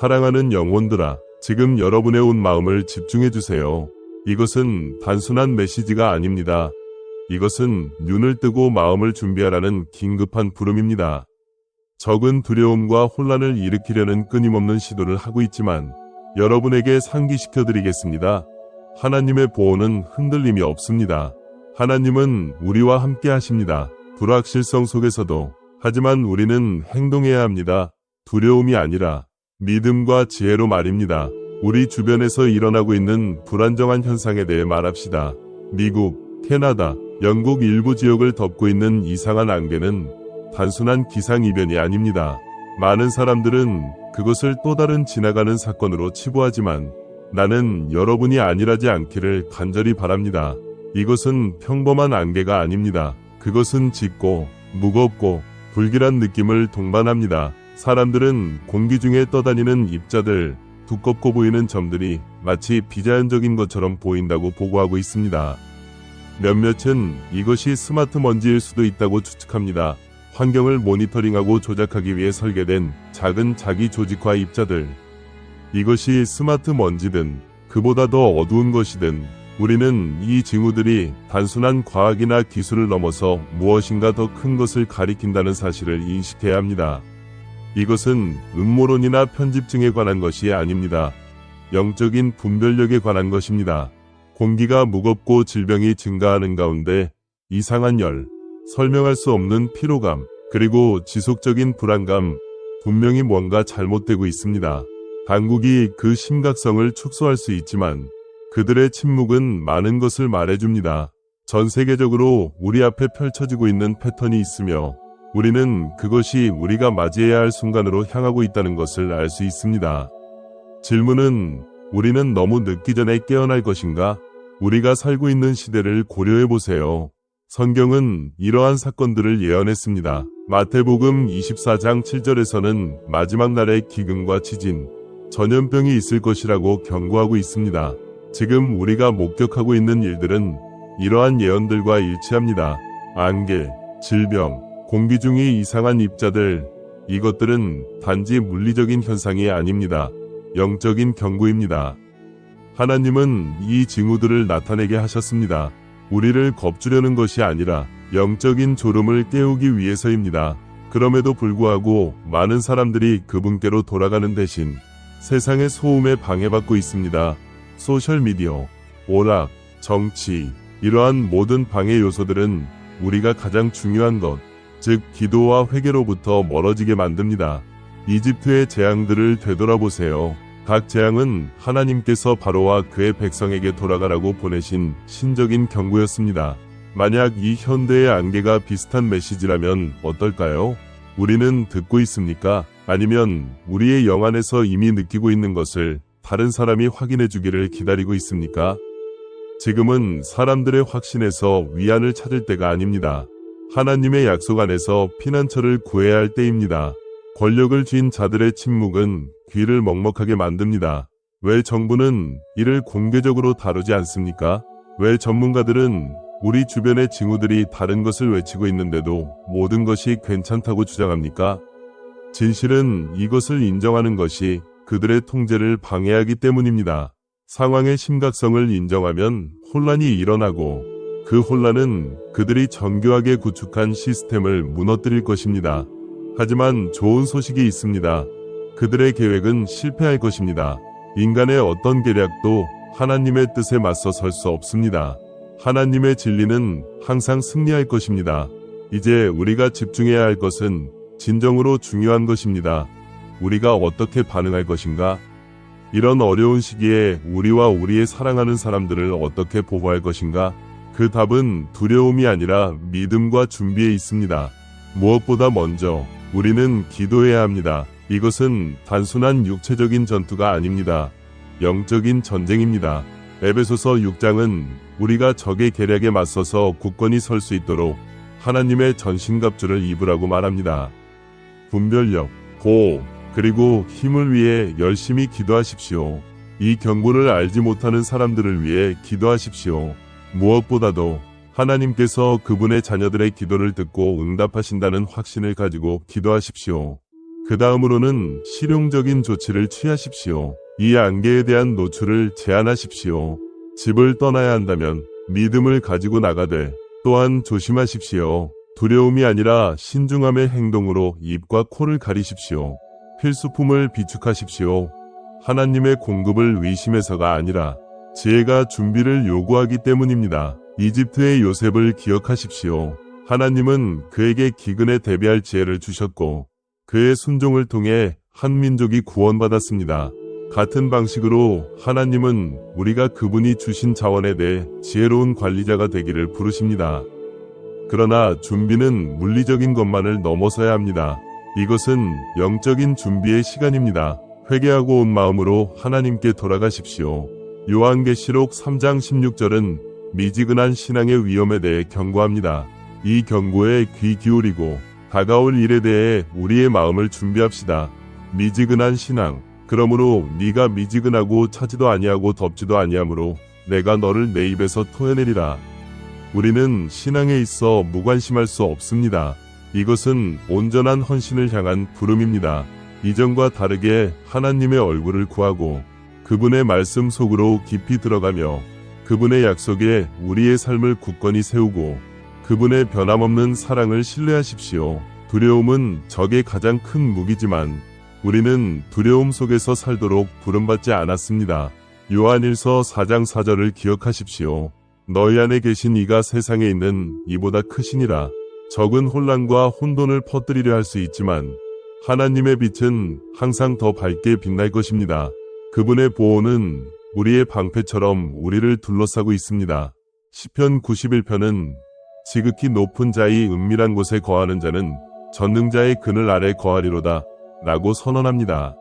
사랑하는 영혼들아, 지금 여러분의 온 마음을 집중해 주세요. 이것은 단순한 메시지가 아닙니다. 이것은 눈을 뜨고 마음을 준비하라는 긴급한 부름입니다. 적은 두려움과 혼란을 일으키려는 끊임없는 시도를 하고 있지만 여러분에게 상기시켜 드리겠습니다. 하나님의 보호는 흔들림이 없습니다. 하나님은 우리와 함께 하십니다. 불확실성 속에서도. 하지만 우리는 행동해야 합니다. 두려움이 아니라 믿음과 지혜로 말입니다. 우리 주변에서 일어나고 있는 불안정한 현상에 대해 말합시다. 미국, 캐나다, 영국 일부 지역을 덮고 있는 이상한 안개는 단순한 기상이변이 아닙니다. 많은 사람들은 그것을 또 다른 지나가는 사건으로 치부하지만 나는 여러분이 아니라지 않기를 간절히 바랍니다. 이것은 평범한 안개가 아닙니다. 그것은 짙고 무겁고 불길한 느낌을 동반합니다. 사람들은 공기 중에 떠다니는 입자들, 두껍고 보이는 점들이 마치 비자연적인 것처럼 보인다고 보고하고 있습니다. 몇몇은 이것이 스마트 먼지일 수도 있다고 추측합니다. 환경을 모니터링하고 조작하기 위해 설계된 작은 자기 조직화 입자들. 이것이 스마트 먼지든 그보다 더 어두운 것이든 우리는 이 징후들이 단순한 과학이나 기술을 넘어서 무엇인가 더 큰 것을 가리킨다는 사실을 인식해야 합니다. 이것은 음모론이나 편집 증에 관한 것이 아닙니다. 영적인 분별력에 관한 것입니다. 공기가 무겁고 질병이 증가하는 가운데 이상한 열, 설명할 수 없는 피로감, 그리고 지속적인 불안감, 분명히 뭔가 잘못되고 있습니다. 당국이 그 심각성을 축소할 수 있지만 그들의 침묵은 많은 것을 말해줍니다. 전 세계적으로 우리 앞에 펼쳐지고 있는 패턴이 있으며 우리는 그것이 우리가 맞이해야 할 순간으로 향하고 있다는 것을 알 수 있습니다. 질문은 우리는 너무 늦기 전에 깨어날 것인가? 우리가 살고 있는 시대를 고려해 보세요. 성경은 이러한 사건들을 예언했습니다. 마태복음 24장 7절에서는 마지막 날에 기근과 지진, 전염병이 있을 것이라고 경고하고 있습니다. 지금 우리가 목격하고 있는 일들은 이러한 예언들과 일치합니다. 안개, 질병, 공기 중의 이상한 입자들, 이것들은 단지 물리적인 현상이 아닙니다. 영적인 경고입니다. 하나님은 이 징후들을 나타내게 하셨습니다. 우리를 겁주려는 것이 아니라 영적인 졸음을 깨우기 위해서입니다. 그럼에도 불구하고 많은 사람들이 그분께로 돌아가는 대신 세상의 소음에 방해받고 있습니다. 소셜미디어, 오락, 정치, 이러한 모든 방해 요소들은 우리가 가장 중요한 것, 즉 기도와 회개로부터 멀어지게 만듭니다. 이집트의 재앙들을 되돌아보세요. 각 재앙은 하나님께서 바로와 그의 백성에게 돌아가라고 보내신 신적인 경고였습니다. 만약 이 현대의 안개가 비슷한 메시지라면 어떨까요? 우리는 듣고 있습니까? 아니면 우리의 영 안에서 이미 느끼고 있는 것을 다른 사람이 확인해 주기를 기다리고 있습니까? 지금은 사람들의 확신에서 위안을 찾을 때가 아닙니다. 하나님의 약속 안에서 피난처를 구해야 할 때입니다. 권력을 쥔 자들의 침묵은 귀를 먹먹하게 만듭니다. 왜 정부는 이를 공개적으로 다루지 않습니까? 왜 전문가들은 우리 주변의 징후들이 다른 것을 외치고 있는데도 모든 것이 괜찮다고 주장합니까? 진실은 이것을 인정하는 것이 그들의 통제를 방해하기 때문입니다. 상황의 심각성을 인정하면 혼란이 일어나고 그 혼란은 그들이 정교하게 구축한 시스템을 무너뜨릴 것입니다. 하지만 좋은 소식이 있습니다. 그들의 계획은 실패할 것입니다. 인간의 어떤 계략도 하나님의 뜻에 맞서 설 수 없습니다. 하나님의 진리는 항상 승리할 것입니다. 이제 우리가 집중해야 할 것은 진정으로 중요한 것입니다. 우리가 어떻게 반응할 것인가? 이런 어려운 시기에 우리와 우리의 사랑하는 사람들을 어떻게 보호할 것인가? 그 답은 두려움이 아니라 믿음과 준비에 있습니다. 무엇보다 먼저 우리는 기도해야 합니다. 이것은 단순한 육체적인 전투가 아닙니다. 영적인 전쟁입니다. 에베소서 6장은 우리가 적의 계략에 맞서서 굳건히 설 수 있도록 하나님의 전신갑주를 입으라고 말합니다. 분별력, 보호, 그리고 힘을 위해 열심히 기도하십시오. 이 경고를 알지 못하는 사람들을 위해 기도하십시오. 무엇보다도 하나님께서 그분의 자녀들의 기도를 듣고 응답하신다는 확신을 가지고 기도하십시오. 그 다음으로는 실용적인 조치를 취하십시오. 이 안개에 대한 노출을 제한하십시오. 집을 떠나야 한다면 믿음을 가지고 나가되 또한 조심하십시오. 두려움이 아니라 신중함의 행동으로 입과 코를 가리십시오. 필수품을 비축하십시오. 하나님의 공급을 의심해서가 아니라 지혜가 준비를 요구하기 때문입니다. 이집트의 요셉을 기억하십시오. 하나님은 그에게 기근에 대비할 지혜를 주셨고 그의 순종을 통해 한 민족이 구원받았습니다. 같은 방식으로 하나님은 우리가 그분이 주신 자원에 대해 지혜로운 관리자가 되기를 부르십니다. 그러나 준비는 물리적인 것만을 넘어서야 합니다. 이것은 영적인 준비의 시간입니다. 회개하고 온 마음으로 하나님께 돌아가십시오. 요한계시록 3장 16절은 미지근한 신앙의 위험에 대해 경고합니다. 이 경고에 귀 기울이고 다가올 일에 대해 우리의 마음을 준비합시다. 미지근한 신앙. 그러므로 네가 미지근하고 차지도 아니하고 덥지도 아니하므로 내가 너를 내 입에서 토해내리라. 우리는 신앙에 있어 무관심할 수 없습니다. 이것은 온전한 헌신을 향한 부름입니다. 이전과 다르게 하나님의 얼굴을 구하고 그분의 말씀 속으로 깊이 들어가며 그분의 약속에 우리의 삶을 굳건히 세우고 그분의 변함없는 사랑을 신뢰하십시오. 두려움은 적의 가장 큰 무기지만 우리는 두려움 속에서 살도록 부름받지 않았습니다. 요한일서 4장 4절을 기억하십시오. 너희 안에 계신 이가 세상에 있는 이보다 크시니라. 적은 혼란과 혼돈을 퍼뜨리려 할 수 있지만 하나님의 빛은 항상 더 밝게 빛날 것입니다. 그분의 보호는 우리의 방패처럼 우리를 둘러싸고 있습니다. 시편 91편은 지극히 높은 자의 은밀한 곳에 거하는 자는 전능자의 그늘 아래 거하리로다 라고 선언합니다.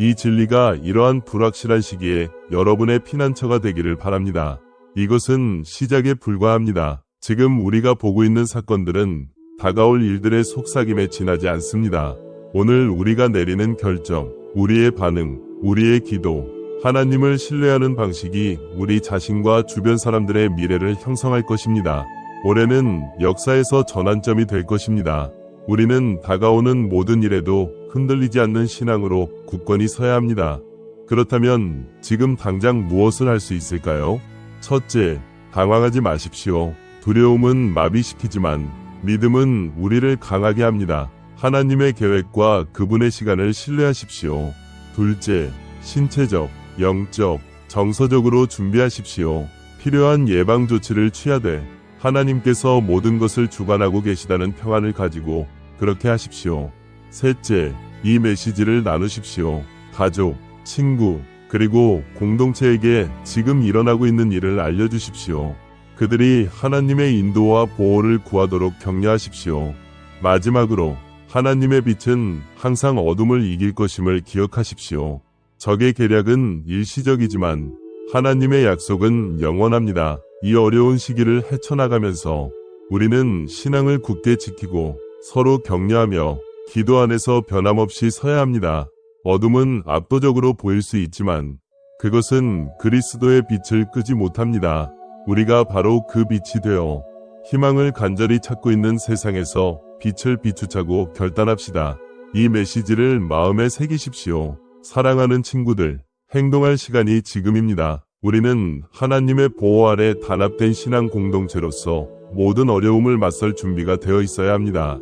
이 진리가 이러한 불확실한 시기에 여러분의 피난처가 되기를 바랍니다. 이것은 시작에 불과합니다. 지금 우리가 보고 있는 사건들은 다가올 일들의 속삭임에 지나지 않습니다. 오늘 우리가 내리는 결정, 우리의 반응, 우리의 기도, 하나님을 신뢰하는 방식이 우리 자신과 주변 사람들의 미래를 형성할 것입니다. 올해는 역사에서 전환점이 될 것입니다. 우리는 다가오는 모든 일에도 흔들리지 않는 신앙으로 굳건히 서야 합니다. 그렇다면 지금 당장 무엇을 할 수 있을까요? 첫째, 당황하지 마십시오. 두려움은 마비시키지만 믿음은 우리를 강하게 합니다. 하나님의 계획과 그분의 시간을 신뢰하십시오. 둘째, 신체적, 영적, 정서적으로 준비하십시오. 필요한 예방 조치를 취하되 하나님께서 모든 것을 주관하고 계시다는 평안을 가지고 그렇게 하십시오. 셋째, 이 메시지를 나누십시오. 가족, 친구, 그리고 공동체에게 지금 일어나고 있는 일을 알려주십시오. 그들이 하나님의 인도와 보호를 구하도록 격려하십시오. 마지막으로 하나님의 빛은 항상 어둠을 이길 것임을 기억하십시오. 적의 계략은 일시적이지만 하나님의 약속은 영원합니다. 이 어려운 시기를 헤쳐나가면서 우리는 신앙을 굳게 지키고 서로 격려하며 기도 안에서 변함없이 서야 합니다. 어둠은 압도적으로 보일 수 있지만 그것은 그리스도의 빛을 끄지 못합니다. 우리가 바로 그 빛이 되어 희망을 간절히 찾고 있는 세상에서 빛을 비추자고 결단합시다. 이 메시지를 마음에 새기십시오. 사랑하는 친구들, 행동할 시간이 지금입니다. 우리는 하나님의 보호 아래 단합된 신앙 공동체로서 모든 어려움을 맞설 준비가 되어 있어야 합니다.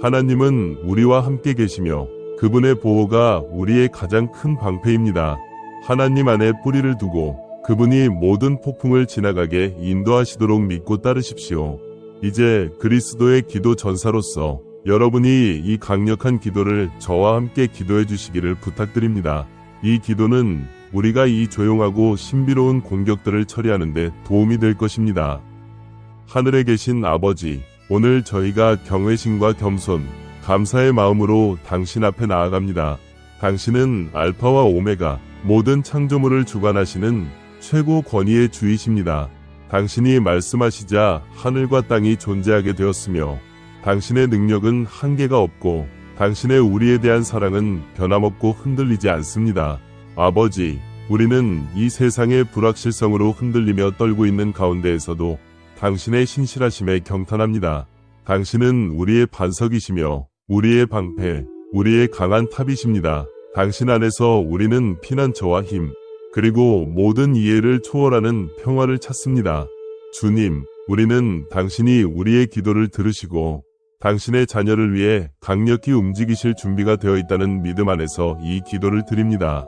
하나님은 우리와 함께 계시며 그분의 보호가 우리의 가장 큰 방패입니다. 하나님 안에 뿌리를 두고 그분이 모든 폭풍을 지나가게 인도하시도록 믿고 따르십시오. 이제 그리스도의 기도 전사로서 여러분이 이 강력한 기도를 저와 함께 기도해 주시기를 부탁드립니다. 이 기도는 우리가 이 조용하고 신비로운 공격들을 처리하는데 도움이 될 것입니다. 하늘에 계신 아버지, 오늘 저희가 경외심과 겸손, 감사의 마음으로 당신 앞에 나아갑니다. 당신은 알파와 오메가, 모든 창조물을 주관하시는 최고 권위의 주이십니다. 당신이 말씀하시자 하늘과 땅이 존재하게 되었으며, 당신의 능력은 한계가 없고, 당신의 우리에 대한 사랑은 변함없고 흔들리지 않습니다. 아버지, 우리는 이 세상의 불확실성으로 흔들리며 떨고 있는 가운데에서도 당신의 신실하심에 경탄합니다. 당신은 우리의 반석이시며 우리의 방패, 우리의 강한 탑이십니다. 당신 안에서 우리는 피난처와 힘, 그리고 모든 이해를 초월하는 평화를 찾습니다. 주님, 우리는 당신이 우리의 기도를 들으시고 당신의 자녀를 위해 강력히 움직이실 준비가 되어 있다는 믿음 안에서 이 기도를 드립니다.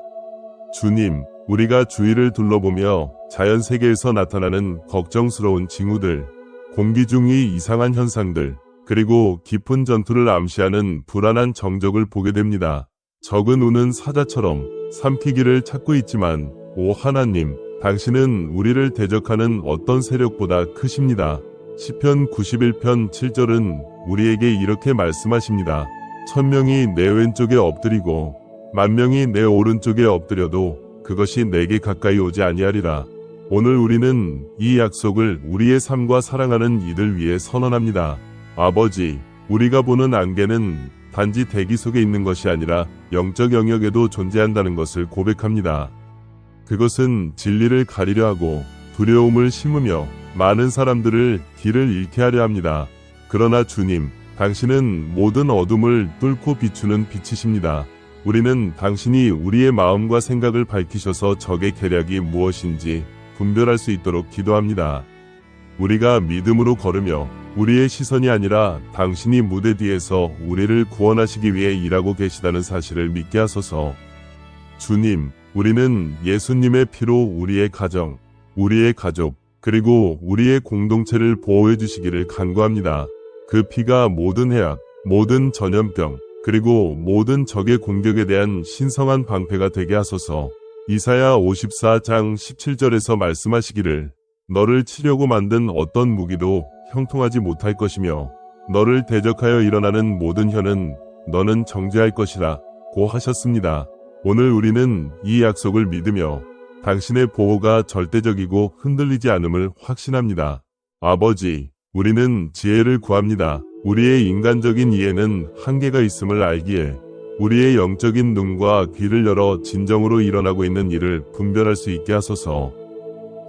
주님, 우리가 주위를 둘러보며 자연 세계에서 나타나는 걱정스러운 징후들, 공기 중의 이상한 현상들, 그리고 깊은 전투를 암시하는 불안한 정적을 보게 됩니다. 적은 우는 사자처럼 삼키기를 찾고 있지만, 오 하나님, 당신은 우리를 대적하는 어떤 세력보다 크십니다. 시편 91편 7절은 우리에게 이렇게 말씀하십니다. 천명이 내 왼쪽에 엎드리고 만 명이 내 오른쪽에 엎드려도 그것이 내게 가까이 오지 아니하리라. 오늘 우리는 이 약속을 우리의 삶과 사랑하는 이들 위해 선언합니다. 아버지, 우리가 보는 안개는 단지 대기 속에 있는 것이 아니라 영적 영역에도 존재한다는 것을 고백합니다. 그것은 진리를 가리려 하고 두려움을 심으며 많은 사람들을 길을 잃게 하려 합니다. 그러나 주님, 당신은 모든 어둠을 뚫고 비추는 빛이십니다. 우리는 당신이 우리의 마음과 생각을 밝히셔서 적의 계략이 무엇인지 분별할 수 있도록 기도합니다. 우리가 믿음으로 걸으며 우리의 시선이 아니라 당신이 무대 뒤에서 우리를 구원하시기 위해 일하고 계시다는 사실을 믿게 하소서. 주님, 우리는 예수님의 피로 우리의 가정, 우리의 가족, 그리고 우리의 공동체를 보호해 주시기를 간구합니다. 그 피가 모든 해악, 모든 전염병, 그리고 모든 적의 공격에 대한 신성한 방패가 되게 하소서. 이사야 54장 17절에서 말씀하시기를 너를 치려고 만든 어떤 무기도 형통하지 못할 것이며 너를 대적하여 일어나는 모든 혀는 너는 정죄할 것이라 고 하셨습니다. 오늘 우리는 이 약속을 믿으며 당신의 보호가 절대적이고 흔들리지 않음을 확신합니다. 아버지, 우리는 지혜를 구합니다. 우리의 인간적인 이해는 한계가 있음을 알기에 우리의 영적인 눈과 귀를 열어 진정으로 일어나고 있는 일을 분별할 수 있게 하소서.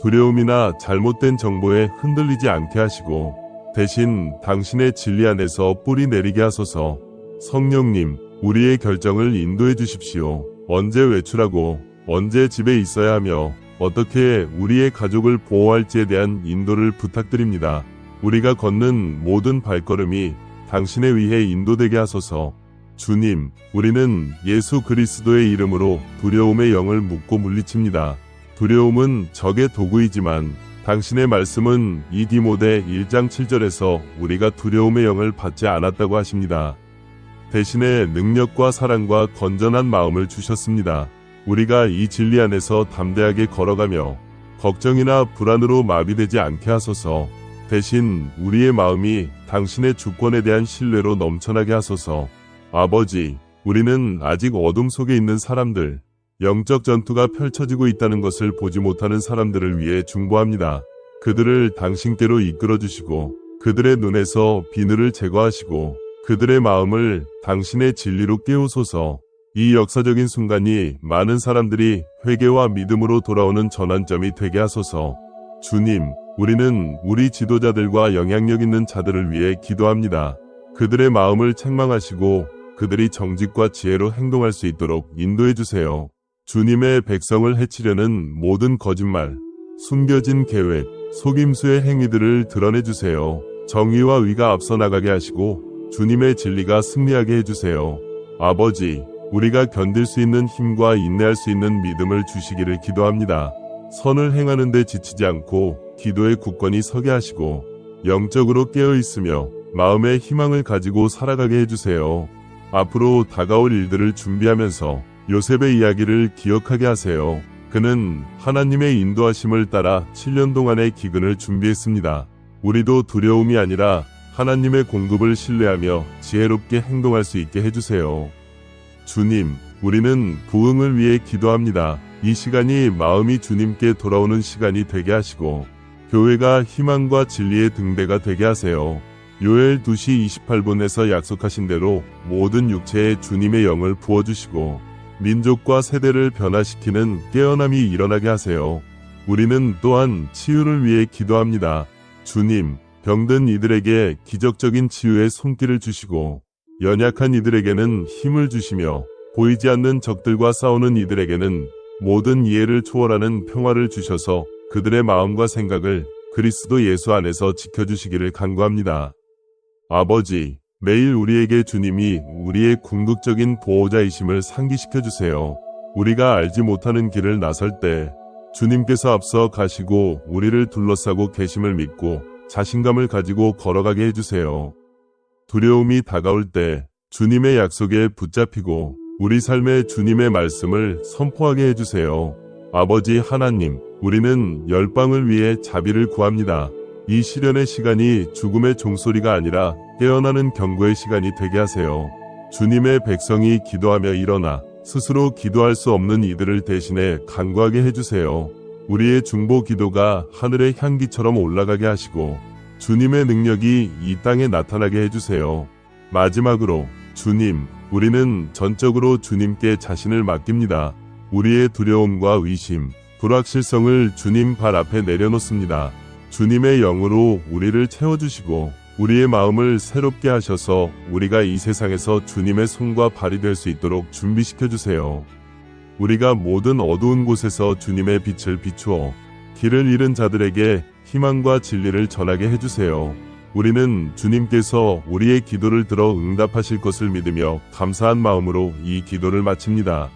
두려움이나 잘못된 정보에 흔들리지 않게 하시고 대신 당신의 진리 안에서 뿌리 내리게 하소서. 성령님, 우리의 결정을 인도해 주십시오. 언제 외출하고 언제 집에 있어야 하며 어떻게 우리의 가족을 보호할지에 대한 인도를 부탁드립니다. 우리가 걷는 모든 발걸음이 당신에 의해 인도되게 하소서. 주님, 우리는 예수 그리스도의 이름으로 두려움의 영을 묻고 물리칩니다. 두려움은 적의 도구이지만 당신의 말씀은 이디모데 1장 7절에서 우리가 두려움의 영을 받지 않았다고 하십니다. 대신에 능력과 사랑과 건전한 마음을 주셨습니다. 우리가 이 진리 안에서 담대하게 걸어가며 걱정이나 불안으로 마비되지 않게 하소서. 대신 우리의 마음이 당신의 주권에 대한 신뢰로 넘쳐나게 하소서. 아버지, 우리는 아직 어둠 속에 있는 사람들, 영적 전투가 펼쳐지고 있다는 것을 보지 못하는 사람들을 위해 중보합니다. 그들을 당신께로 이끌어 주시고 그들의 눈에서 비늘을 제거하시고 그들의 마음을 당신의 진리로 깨우소서. 이 역사적인 순간이 많은 사람들이 회개와 믿음으로 돌아오는 전환점이 되게 하소서. 주님, 우리는 우리 지도자들과 영향력 있는 자들을 위해 기도합니다. 그들의 마음을 책망하시고 그들이 정직과 지혜로 행동할 수 있도록 인도해 주세요. 주님의 백성을 해치려는 모든 거짓말, 숨겨진 계획, 속임수의 행위들을 드러내 주세요. 정의와 의가 앞서 나가게 하시고 주님의 진리가 승리하게 해주세요. 아버지, 우리가 견딜 수 있는 힘과 인내할 수 있는 믿음을 주시기를 기도합니다. 선을 행하는 데 지치지 않고 기도의 굳건히 서게 하시고 영적으로 깨어 있으며 마음의 희망을 가지고 살아가게 해주세요. 앞으로 다가올 일들을 준비하면서 요셉의 이야기를 기억하게 하세요. 그는 하나님의 인도하심을 따라 7년 동안의 기근을 준비했습니다. 우리도 두려움이 아니라 하나님의 공급을 신뢰하며 지혜롭게 행동할 수 있게 해주세요. 주님, 우리는 부흥을 위해 기도합니다. 이 시간이 마음이 주님께 돌아오는 시간이 되게 하시고, 교회가 희망과 진리의 등대가 되게 하세요. 요엘 2시 28분에서 약속하신 대로 모든 육체에 주님의 영을 부어주시고, 민족과 세대를 변화시키는 깨어남이 일어나게 하세요. 우리는 또한 치유를 위해 기도합니다. 주님, 병든 이들에게 기적적인 치유의 손길을 주시고 연약한 이들에게는 힘을 주시며 보이지 않는 적들과 싸우는 이들에게는 모든 이해를 초월하는 평화를 주셔서 그들의 마음과 생각을 그리스도 예수 안에서 지켜주시기를 간구합니다. 아버지, 매일 우리에게 주님이 우리의 궁극적인 보호자이심을 상기시켜 주세요. 우리가 알지 못하는 길을 나설 때 주님께서 앞서 가시고 우리를 둘러싸고 계심을 믿고 자신감을 가지고 걸어가게 해주세요. 두려움이 다가올 때 주님의 약속에 붙잡히고 우리 삶에 주님의 말씀을 선포하게 해주세요. 아버지 하나님, 우리는 열방을 위해 자비를 구합니다. 이 시련의 시간이 죽음의 종소리가 아니라 깨어나는 경고의 시간이 되게 하세요. 주님의 백성이 기도하며 일어나 스스로 기도할 수 없는 이들을 대신해 간구하게 해주세요. 우리의 중보 기도가 하늘의 향기처럼 올라가게 하시고 주님의 능력이 이 땅에 나타나게 해주세요. 마지막으로 주님, 우리는 전적으로 주님께 자신을 맡깁니다. 우리의 두려움과 의심, 불확실성을 주님 발 앞에 내려놓습니다. 주님의 영으로 우리를 채워주시고 우리의 마음을 새롭게 하셔서 우리가 이 세상에서 주님의 손과 발이 될 수 있도록 준비시켜 주세요. 우리가 모든 어두운 곳에서 주님의 빛을 비추어 길을 잃은 자들에게 희망과 진리를 전하게 해주세요. 우리는 주님께서 우리의 기도를 들어 응답하실 것을 믿으며 감사한 마음으로 이 기도를 마칩니다.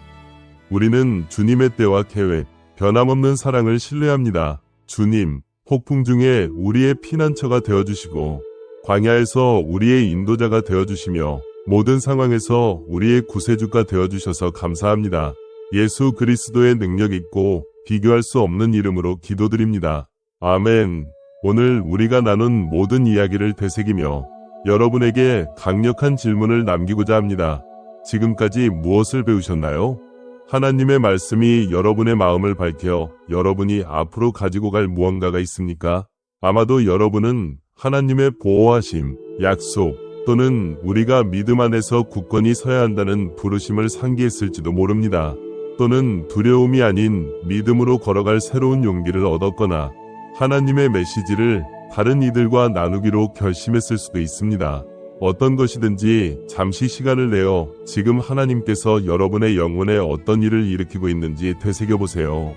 우리는 주님의 때와 계획, 변함없는 사랑을 신뢰합니다. 주님, 폭풍 중에 우리의 피난처가 되어주시고, 광야에서 우리의 인도자가 되어주시며, 모든 상황에서 우리의 구세주가 되어주셔서 감사합니다. 예수 그리스도의 능력 있고 비교할 수 없는 이름으로 기도드립니다. 아멘. 오늘 우리가 나눈 모든 이야기를 되새기며 여러분에게 강력한 질문을 남기고자 합니다. 지금까지 무엇을 배우셨나요? 하나님의 말씀이 여러분의 마음을 밝혀 여러분이 앞으로 가지고 갈 무언가가 있습니까? 아마도 여러분은 하나님의 보호하심, 약속 또는 우리가 믿음 안에서 굳건히 서야 한다는 부르심을 상기했을지도 모릅니다. 또는 두려움이 아닌 믿음으로 걸어갈 새로운 용기를 얻었거나 하나님의 메시지를 다른 이들과 나누기로 결심했을 수도 있습니다. 어떤 것이든지 잠시 시간을 내어 지금 하나님께서 여러분의 영혼에 어떤 일을 일으키고 있는지 되새겨 보세요.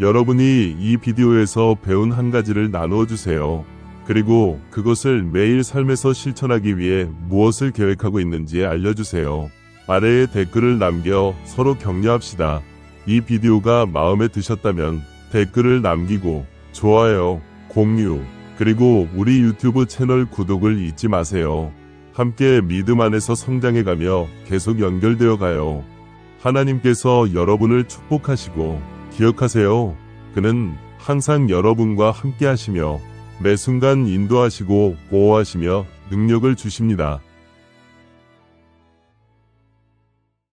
여러분이 이 비디오에서 배운 한 가지를 나누어 주세요. 그리고 그것을 매일 삶에서 실천하기 위해 무엇을 계획하고 있는지 알려주세요. 아래에 댓글을 남겨 서로 격려합시다. 이 비디오가 마음에 드셨다면 댓글을 남기고 좋아요, 공유, 그리고 우리 유튜브 채널 구독을 잊지 마세요. 함께 믿음 안에서 성장해가며 계속 연결되어 가요. 하나님께서 여러분을 축복하시고 기억하세요. 그는 항상 여러분과 함께 하시며 매 순간 인도하시고 보호하시며 능력을 주십니다.